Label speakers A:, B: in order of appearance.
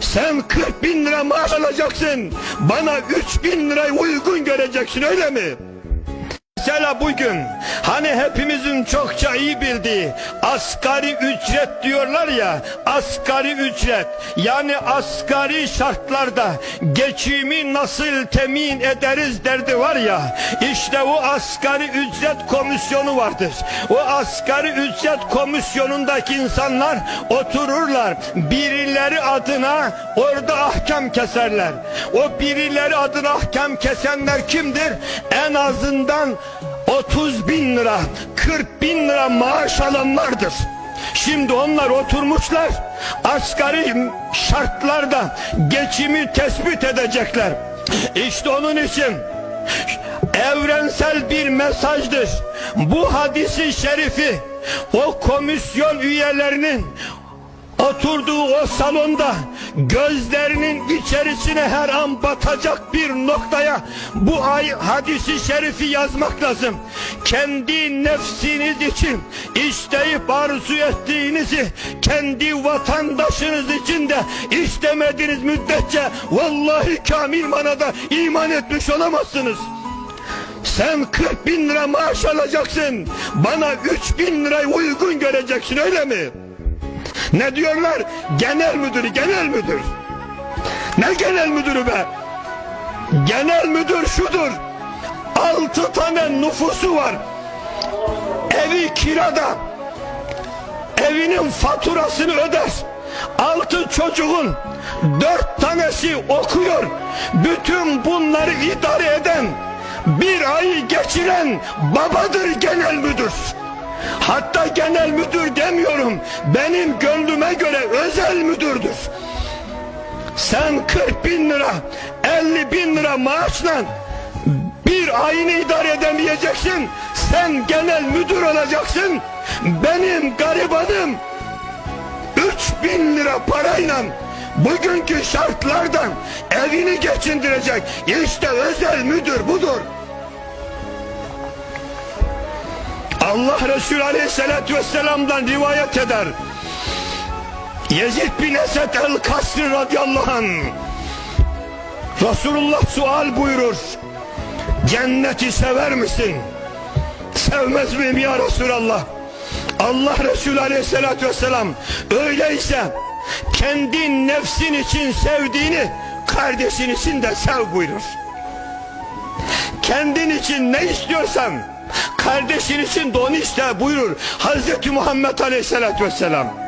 A: Sen 40 bin lira maaş alacaksın. Bana 3 bin lirayı uygun göreceksin öyle mi? Mesela bugün hani hepimizin çokça iyi bildiği asgari ücret diyorlar ya asgari ücret yani asgari şartlarda geçimi nasıl temin ederiz derdi var ya işte o asgari ücret komisyonu vardır. O asgari ücret komisyonundaki insanlar otururlar birileri adına orada ahkam keserler. O birileri adına ahkam kesenler kimdir? En azından 30 bin lira 40 bin lira maaş alanlardır. Şimdi onlar oturmuşlar asgari şartlarda geçimi tespit edecekler. İşte onun için evrensel bir mesajdır. Bu hadisi şerifi o komisyon üyelerinin oturduğu o salonda gözlerinin içerisine her an batacak bir noktaya bu ay hadisi şerifi yazmak lazım. Kendi nefsiniz için isteyip arzu ettiğinizi kendi vatandaşınız için de istemediğiniz müddetçe vallahi kamil manada iman etmiş olamazsınız. Sen 40 bin lira maaş alacaksın. Bana 3 bin lirayı uygun göreceksin öyle mi? Ne diyorlar? Genel müdür, genel müdür. Ne genel müdürü be? Genel müdür şudur. Altı tane nüfusu var. Evi kirada. Evinin faturasını öder. Altı çocuğun dört tanesi okuyor. Bütün bunları idare eden, bir ayı geçiren babadır genel müdür. Hatta genel müdür demiyorum. Benim gönlüme göre özel müdürdür. Sen 40 bin lira, 50 bin lira maaşla bir ayını idare edemeyeceksin. Sen genel müdür olacaksın. Benim garibanım 3 bin lira parayla bugünkü şartlardan evini geçindirecek. İşte özel müdür budur. Allah Resulü Aleyhisselatü Vesselam'dan rivayet eder. Yezid bin Esed el-Kasri radıyallahu anh Resulullah sual buyurur. Cenneti sever misin? Sevmez miyim ya Resulallah? Allah Resulü Aleyhisselatü Vesselam öyleyse kendi nefsin için sevdiğini kardeşin için de sev buyurur. Kendin için ne istiyorsan kardeşin için de onu iste buyurur Hazreti Muhammed Aleyhisselatü Vesselam.